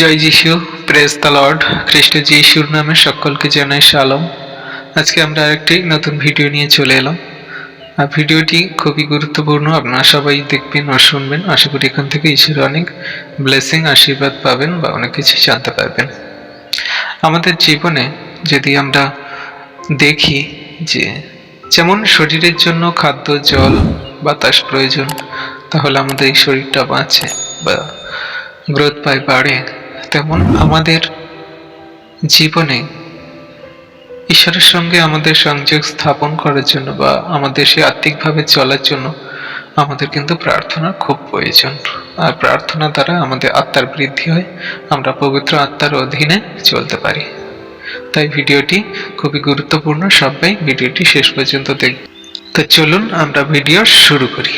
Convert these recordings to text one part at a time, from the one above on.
জয় যিশু press the Lord খ্রিস্ট যিশুর নামে সকলকে জানাই শালম আজকে আমরা আরেকটি নতুন ভিডিও নিয়ে চলে এলাম। আর ভিডিওটি খুবই গুরুত্বপূর্ণ, আপনারা সবাই দেখবেন আর শুনবেন। আশা করি এখান থেকে ঈশ্বরের অনেক ব্লেসিং আশীর্বাদ পাবেন বা অনেক কিছু জানতে পারবেন। আমাদের জীবনে যদি আমরা দেখি যে যেমন শরীরের জন্য খাদ্য, জল, বাতাস প্রয়োজন, তাহলে আমাদের এই শরীরটা বাঁচে বা গ্রোথ পায়, বাড়ে। তেমন আমাদের জীবনে ঈশ্বরের সঙ্গে আমাদের সংযোগ স্থাপন করার জন্য বা আমাদের সে আত্মিকভাবে চলার জন্য আমাদের কিন্তু প্রার্থনা খুব প্রয়োজন। আর প্রার্থনা দ্বারা আমাদের আত্মার বৃদ্ধি হয়, আমরা পবিত্র আত্মার অধীনে চলতে পারি। তাই ভিডিওটি খুবই গুরুত্বপূর্ণ। সবাই ভিডিওটি শেষ পর্যন্ত দেখ তো চলুন আমরা ভিডিও শুরু করি।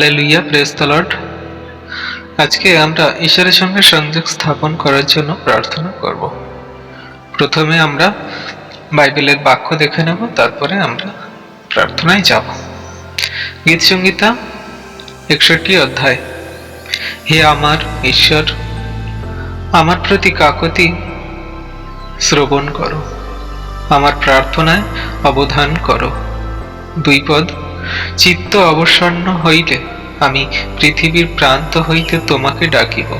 হালেলুইয়া প্রেস দ্য লর্ড আজকে আমরা ঈশ্বরের সঙ্গে সংযোগ স্থাপন করার জন্য প্রার্থনা করব। প্রথমে আমরা বাইবেলের বাক্য দেখে নেব, তারপরে আমরা প্রার্থনায় যাব। গীত সঙ্গীতা একষট্টি অধ্যায়। হে আমার ঈশ্বর, আমার প্রতি কাকতি শ্রবণ করো। আমার প্রার্থনায় অবধান করো। দুই পদ চিত্ত অবসন্ন হইলে আমি পৃথিবীর প্রান্ত হইতে তোমাকে ডাকিব।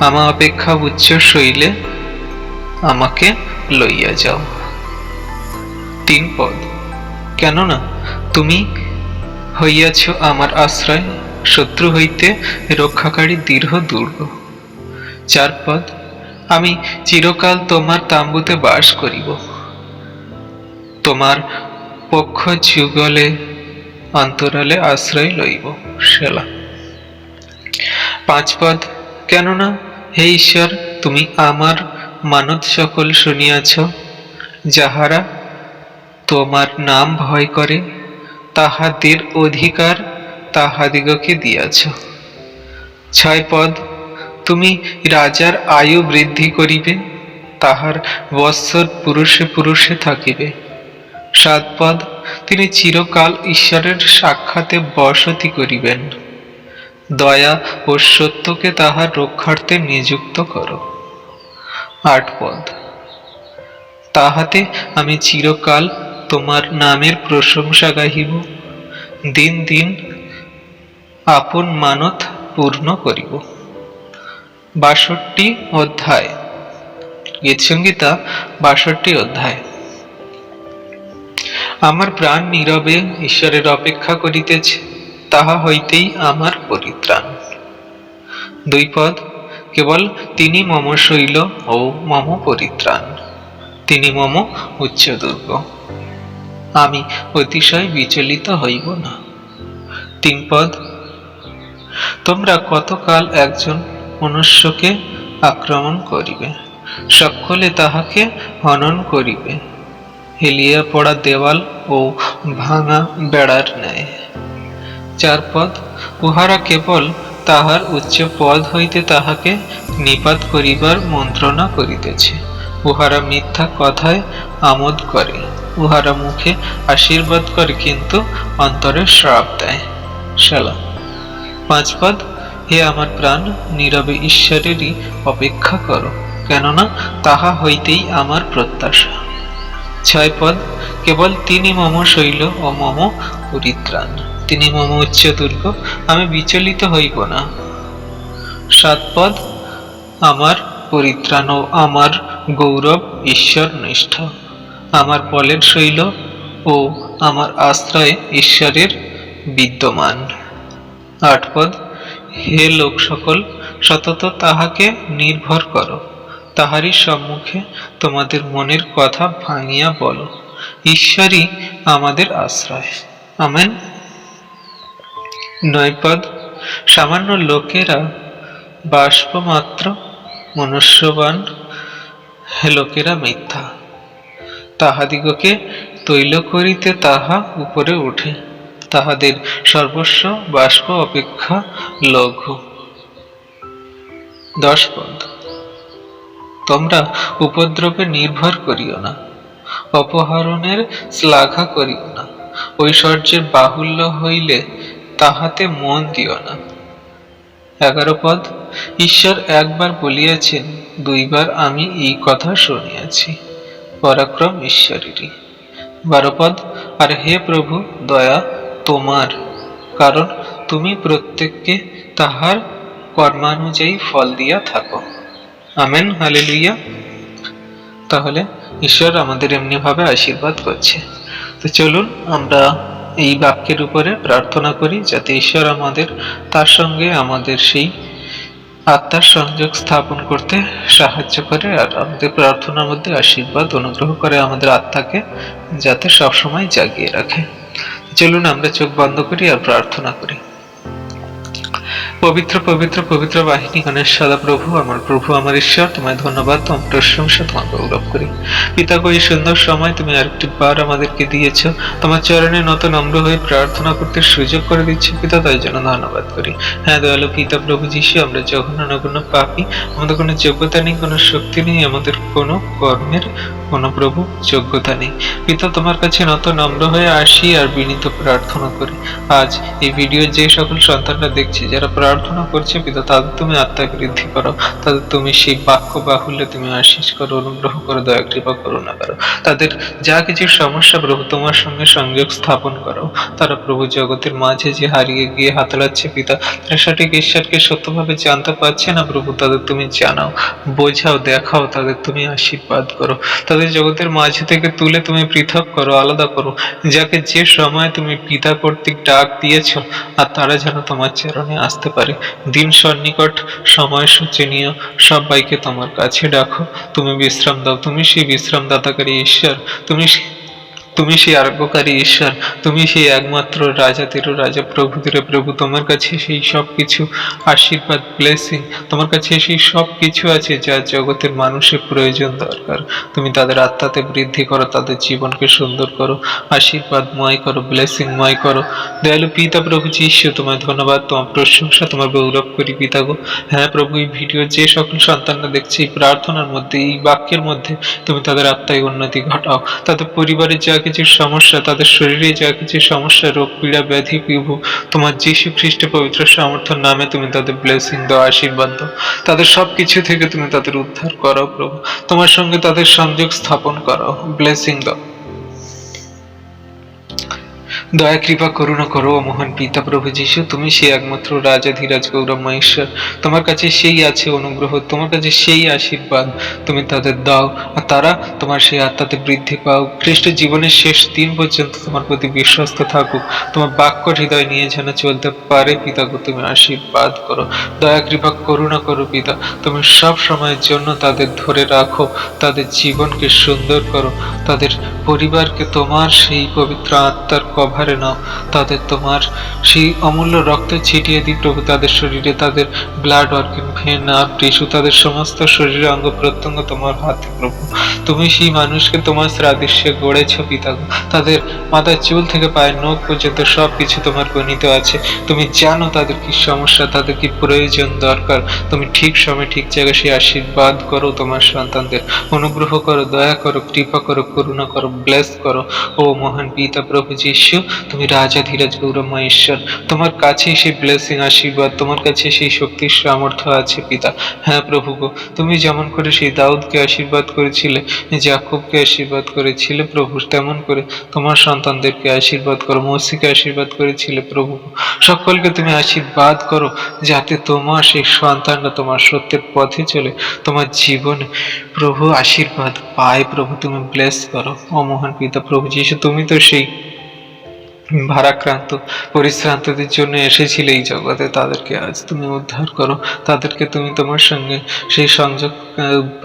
আমা অপেক্ষা উচ্চ শৈলে আমাকে লইয়া যাও। তিন পদ। কেননা তুমি হইয়াছ আমার আশ্রয়, শত্রু হইতে রক্ষাকারী দীর্ঘ দুর্গ। চার পদ। আমি চিরকাল তোমার তাম্বুতে বাস করিব। তোমার পক্ষ যুগলে অন্তরালে আশ্রয় লইব, সেলা। পাঁচ পদ কেননা হে ঈশ্বর, তুমি আমার মানত সকল শুনিয়াছ, যাহারা তোমার নাম ভয় করে, তাহাদের অধিকার তাহাদিগকে দিয়াছ। ছয় পদ তুমি রাজার আয়ু বৃদ্ধি করিবে, তাহার বৎসর পুরুষে পুরুষে থাকিবে। সাত পদ তিনি চিরকাল ঈশ্বরের সাক্ষাতে বসতি করিবেন। দয়া ও সত্যকে তাহার রক্ষার্থে নিযুক্ত করো। আট পদ। তাহাতে আমি চিরকাল তোমার নামের প্রশংসা গাহিব। দিন দিন আপন মানত পূর্ণ করিব। বাষট্টি অধ্যায়। গীতসংগীতা বাষট্টি অধ্যায়। আমার প্রাণ নীরবে ঈশ্বরের অপেক্ষা করিতেছে, তাহা হইতেই আমার পরিত্রাণ। দুই পদ, কেবল তিনি মম শৈল ও মম পরিত্রাণ। তিনি মম উচ্চ দুর্গ আমি অতিশয় বিচলিত হইব না। তিন পদ, তোমরা কতকাল একজন মনুষ্যকে আক্রমণ করিবে? সকলে তাহাকে হনন করিবে। হেলিয়া পড়া দেওয়াল ও ভাঙা বেড়ার ন্যায়। চার পদ উহারা কেবল তাহার উচ্চ পদ হইতে তাহাকে নিপাত করিবার মন্ত্রণা করিতেছে। উহারা মিথ্যা কথায় আমোদ করে, উহারা মুখে আশীর্বাদ করে কিন্তু অন্তরে শ্রাপ দেয়। শালা পাঁচ পদ হে আমার প্রাণ, নীরবে ঈশ্বরেরই অপেক্ষা করো, কেননা তাহা হইতেই আমার প্রত্যাশা। ছয় পদ। কেবল তিনি মম শৈল ও মম পরিত্রাণ। তিনি মম উচ্চ দুর্গ, আমি বিচলিত হইব না। সাত পদ, আমার পরিত্রাণ ও আমার গৌরব ঈশ্বর নিষ্ঠ। আমার বলের শৈল ও আমার আশ্রয় ঈশ্বরের বিদ্যমান। আট পদ, হে লোক সকল সতত তাহাকে নির্ভর করো। তাহারই সম্মুখে তোমাদের মনের কথা ভাঙিয়া বলো। ঈশ্বরই আমাদের আশ্রয়। আমেন। নয়পদ সামান্য লোকেরা বাষ্প মাত্র মনুষ্যবান লোকেরা মিথ্যা। তাহাদিগকে তৈল করিতে তাহা উপরে উঠে। তাহাদের সর্বস্ব বাষ্প অপেক্ষা লঘু। দশ পদ তোমরা উপদ্রবে নির্ভর করিও না, অপহরণের শ্লাঘা করিও না, ঐশ্বর্যের বাহুল্য হইলে তাহাতে মন দিও না। এগারো পদ, ঈশ্বর একবার বলিয়াছেন, দুইবার আমি এই কথা শুনিয়াছি, পরাক্রম ঈশ্বরেরই। বারো পদ, আর হে প্রভু, দয়া তোমার, কারণ তুমি প্রত্যেককে তাহার কর্মানুযায়ী ফল দিয়া থাকো। আমেন হালেলুইয়া তাহলে ঈশ্বর আমাদের এমনিভাবে আশীর্বাদ করছে। তো চলুন আমরা এই বাক্যের উপরে প্রার্থনা করি, যাতে ঈশ্বর আমাদের তার সঙ্গে আমাদের সেই আত্মার সংযোগ স্থাপন করতে সাহায্য করে আর আমাদের প্রার্থনার মধ্যে আশীর্বাদ অনুগ্রহ করে আমাদের আত্মাকে যাতে সবসময় জাগিয়ে রাখে। চলুন আমরা চোখ বন্ধ করি আর প্রার্থনা করি। পবিত্র পবিত্র পবিত্র বাহিনী গণেশ সদা প্রভু আমার প্রভু আমার ঈশ্বর তোমায় ধন্যবাদ তোমার প্রশংসা তোমার গৌরব করি। পিতা গো, এই সুন্দর সময় তুমি আরেকটি বার আমাদেরকে দিয়েছ। তোমার চরণে নত নম্র হয়ে প্রার্থনা করতে সুযোগ করে দিচ্ছ পিতা তাই জন্য ধন্যবাদ করি। হ্যাঁ দয়ালু পিতা প্রভু যিশু আমরা জঘন্য নগণ্য পাপি আমাদের কোনো যোগ্যতা নেই কোনো শক্তি নেই আমাদের কোনো কর্মের কোনো প্রভু যোগ্যতা নেই। পিতা তোমার কাছে নত নম্র হয়ে আসি আর বিনীত প্রার্থনা করি। আজ এই ভিডিও যে সকল সন্তানরা দেখছে যারা প্রার্থনা করছে, পিতা তাদের তুমি আত্মা বৃদ্ধি করো। তাদের তুমি সেই বাক্য বাহুল্যে তুমি আশিস করো, অনুগ্রহ করো, দয়া, কৃপা করো, না করো। তাদের যা কিছু সমস্যা প্রভু, তোমার সঙ্গে সংযোগ স্থাপন করো। তারা প্রভু জগতের মাঝে যে হারিয়ে গিয়ে হাতলাচ্ছে, পিতা, তারা সঠিক ঈশ্বরকে সত্যভাবে জানতে পারছে না, প্রভু, তাদের তুমি জানাও, বোঝাও, দেখাও, তাদের তুমি আশীর্বাদ করো। তাদের জগতের মাঝে থেকে তুলে তুমি পৃথক করো, আলাদা করো। যাকে যে সময় তুমি পিতা কর্তৃক ডাক দিয়েছ, আর তারা যেন তোমার চরণে আসতে পারে দিন সন্নিকট, সময় সূচি সূচনীয় সবাইকে তোমার কাছে ডাকো। তুমি বিশ্রাম দাও, তুমি সেই বিশ্রাম দাতাকারী ঈশ্বর। তুমি তুমি সেই আরোগ্যকারী ঈশ্বর, তুমি সেই একমাত্র রাজাদের রাজা প্রভুদের প্রভু তোমার কাছে সেই সব কিছু আশীর্বাদ ব্লেসিং তোমার কাছে সেই সব কিছু আছে যা জগতের মানুষের প্রয়োজন দরকার। তুমি তাদের আত্মাতে বৃদ্ধি করো, তাদের জীবনকে সুন্দর করো, আশীর্বাদময় করো ব্লেসিংময় করো। দয়ালু পিতা প্রভু যিশু তোমায় ধন্যবাদ, তোমার প্রশংসা, তোমার গৌরব করি পিতা গো। হ্যাঁ প্রভু, এই ভিডিও যে সকল সন্তানরা দেখছে, এই প্রার্থনার মধ্যে, এই বাক্যের মধ্যে তুমি তাদের আত্মায় উন্নতি ঘটাও। তাদের পরিবারের যা কিছু সমস্যা, তাদের শরীরে যা কিছু সমস্যা, রোগ, পীড়া, ব্যাধি প্রভু তোমার যীশু খ্রিস্ট পবিত্র সামর্থ্য নামে তুমি তাদের ব্লেসিং দাও, আশীর্বাদ দাও। তাদের সব কিছু থেকে তুমি তাদের উদ্ধার করো, প্রভু। তোমার সঙ্গে তাদের সংযোগ স্থাপন করো ব্লেসিং দাও। দয়া, কৃপা, করুণা করো মহান পিতা প্রভু যিশু, তুমি সেই একমাত্র রাজা, ধীরাজ, গৌরব, মহেশ্বর। তোমার কাছে সেই আছে অনুগ্রহ, তোমার কাছে সেই আশীর্বাদ। তুমি তাদের দাও, আর তারা তোমার সেই আত্মাতে বৃদ্ধি পাও। খ্রিস্ট জীবনের শেষ দিন পর্যন্ত তোমার প্রতি বিশ্বস্ত থাকুক। তোমার বাক্য হৃদয় নিয়ে যেন চলতে পারে পিতা গো তুমি আশীর্বাদ করো। দয়া, কৃপা, করুণা করো পিতা, তুমি সব সময়ের জন্য তাদের ধরে রাখো, তাদের জীবনকে সুন্দর করো, তাদের পরিবারকে তোমার সেই পবিত্র আত্মার কভারে নাও তাদের তোমার সেই অমূল্য রক্ত ছিটিয়ে দিই প্রভু। তাদের শরীরে তাদের ব্লাড অর্গান ভেন আর টিস্যু তাদের সমস্ত শরীরে অঙ্গ প্রত্যঙ্গ তোমার হাতে প্রভু। তুমি সেই মানুষকে তোমার শ্রাদৃশ্যে গড়েছ, পিতা তাদের মাথার চুল থেকে পায়ের নখ পর্যন্ত সব কিছু তোমার গণিত আছে। তুমি জানো তাদের কি সমস্যা, তাদের কি প্রয়োজন দরকার। তুমি ঠিক সময় ঠিক জায়গায় সেই আশীর্বাদ করো তোমার সন্তানদের। অনুগ্রহ করো, দয়া করো, কৃপা করো, করুণা করো ব্লেস করো। ও মহান পিতা প্রভু যিশু তুমি রাজা, ধীরাজ গৌরময় ঈশ্বর তোমার কাছে সেই ব্লেসিং আশীর্বাদ, তোমার কাছে সেই শক্তির সামর্থ্য আছে, পিতা। হ্যাঁ প্রভু গো, তুমি যেমন করে সেই দাউদকে আশীর্বাদ করেছিলে, জাকবকে আশীর্বাদ করেছিলে, প্রভু, তেমন করে তোমার সন্তানদেরকে আশীর্বাদ করো, মসিকে আশীর্বাদ করেছিলে, প্রভু সকলকে তুমি আশীর্বাদ করো, যাতে তোমার সেই সন্তানরা তোমার সত্যের পথে চলে, তোমার জীবনে প্রভু আশীর্বাদ পায়, প্রভু, তুমি ব্লেস করো। ও মহান পিতা, প্রভু যিশু, তুমি তো সেই ভারাক্রান্ত, পরিশ্রান্তদের জন্য এসেছিলে এই জগতে। তাদেরকে আজ তুমি উদ্ধার করো। তাদেরকে তুমি তোমার সঙ্গে সেই সংযোগ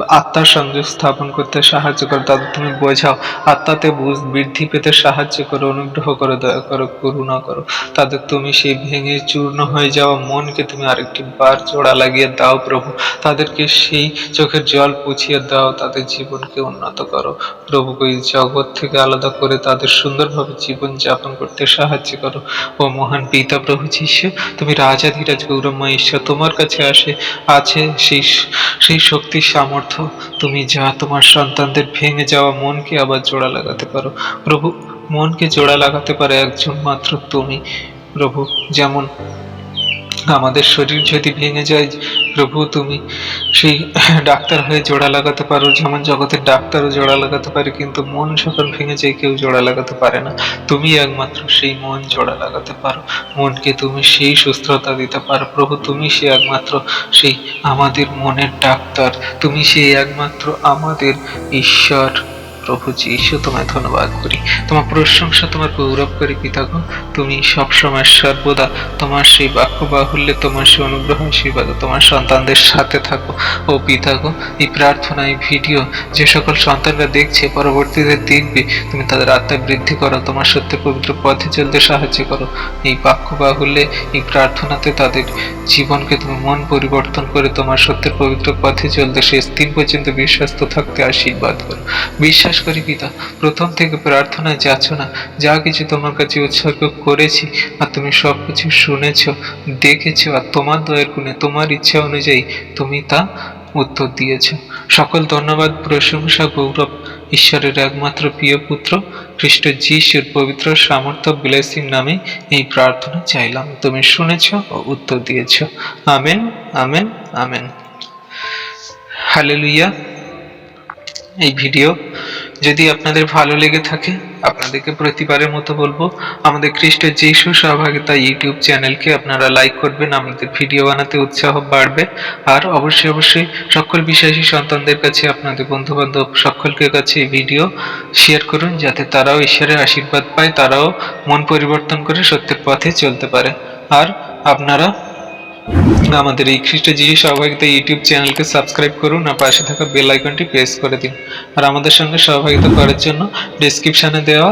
আত্মার সংযোগ স্থাপন করতে সাহায্য করো। তাদের তুমি বোঝাও। আত্মাতে বুঝ, বৃদ্ধি পেতে সাহায্য করো, অনুগ্রহ করো, দয়া করো, করুণা করো। তাদের তুমি সেই ভেঙে চূর্ণ হয়ে যাওয়া মনকে তুমি আরেকটি বার জোড়া লাগিয়ে দাও প্রভু। তাদেরকে সেই চোখের জল পুছিয়ে দাও। তাদের জীবনকে উন্নত করো। প্রভু, এই জগৎ থেকে আলাদা করে তাদের সুন্দরভাবে জীবন যাপন করতে করতে সাহায্য করো। ও মহান পিতা প্রভু যিশু, তুমি রাজাধিরাজ গৌরবময় ঈশ্বর, তোমার কাছে আসে, আছে সেই সেই শক্তির সামর্থ্য। তুমি যা তোমার সন্তানদের ভেঙে যাওয়া মনকে আবার জোড়া লাগাতে পারো। প্রভু, মনকে জোড়া লাগাতে পারে একজন মাত্র তুমি। প্রভু, যেমন আমাদের শরীর যদি ভেঙে যায়, প্রভু তুমি সেই ডাক্তার হয়ে জোড়া লাগাতে পারো। যেমন জগতের ডাক্তারও জোড়া লাগাতে পারে, কিন্তু মন যখন ভেঙে যায়, কেউ জোড়া লাগাতে পারে না। তুমি একমাত্র সেই মন জোড়া লাগাতে পারো। মনকে তুমি সেই সুস্থতা দিতে পারো। প্রভু, তুমি সে একমাত্র সেই আমাদের মনের ডাক্তার। তুমি সেই একমাত্র আমাদের ঈশ্বর। প্রভু যিশু, তোমায় ধন্যবাদ করি। তোমার প্রশংসা তোমার গৌরব করি পিতাগো তুমি সবসময় সর্বদা তোমার সেই বাক্য বাহুল্যে তোমার সেই অনুগ্রহ, আশীর্বাদ তোমার সন্তানদের সাথে থাকো। ও পিতাগো এই প্রার্থনা, এই ভিডিও, যে সকল সন্তানরা দেখছে, পরবর্তীতে দেখবে, তুমি তাদের আত্মায় বৃদ্ধি করো, তোমার সত্য পবিত্র পথে চলতে সাহায্য করো। এই বাক্য বাহুল্যে এই প্রার্থনাতে তাদের জীবনকে তুমি মন পরিবর্তন করে, তোমার সত্যের পবিত্র পথে চলতে শেষ দিন পর্যন্ত বিশ্বস্ত থাকতে আশীর্বাদ করো। বিশ্বাস করি পিতা, প্রথম থেকে প্রার্থনায় যাচ্ছ না, যা কিছু তোমার কাছে উৎসর্গ করেছি আর তুমি সব কিছু শুনেছ, দেখেছ আর তোমার দয়ের গুণে তোমার ইচ্ছা অনুযায়ী তুমি তা উত্তর দিয়েছ। সকল ধন্যবাদ, প্রশংসা, গৌরব, ঈশ্বরের একমাত্র প্রিয় পুত্র, খ্রিস্ট যিশুর পবিত্র সামর্থ্য, ব্লেসিং নামে এই প্রার্থনা চাইলাম। তুমি শুনেছ ও উত্তর দিয়েছ। Amen amen amen. হালেলুইয়া এই ভিডিও যদি আপনাদের ভালো লেগে থাকে, আপনাদেরকে প্রতিবারের মতো বলব, আমাদের খ্রিস্ট যিশু সহভাগিতা ইউটিউব চ্যানেলকে আপনারা লাইক করবেন, আমাদের ভিডিও বানাতে উৎসাহ বাড়বে। আর অবশ্যই অবশ্যই সকল বিশ্বাসী সন্তানদের কাছে, আপনাদের বন্ধু বান্ধব সকলকে কাছে এই ভিডিও শেয়ার করুন, যাতে তারাও ঈশ্বরের আশীর্বাদ পায়, তারাও মন পরিবর্তন করে সত্যের পথে চলতে পারে। আর আপনারা আমাদের এই খ্রিস্ট জিজি সহভাগিতা ইউটিউব চ্যানেলকে সাবস্ক্রাইব করুন আর পাশে থাকা বেল আইকনটি প্রেস করে দিন। আর আমাদের সঙ্গে সহভাগিতা করার জন্য ডিসক্রিপশানে দেওয়া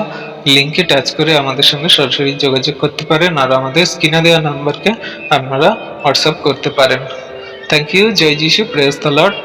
লিঙ্কে টাচ করে আমাদের সঙ্গে সরাসরি যোগাযোগ করতে পারেন আর আমাদের স্ক্রিনে দেওয়া নাম্বারকে আপনারা হোয়াটসঅ্যাপ করতে পারেন। থ্যাংক ইউ জয় যিশু. Press the Lord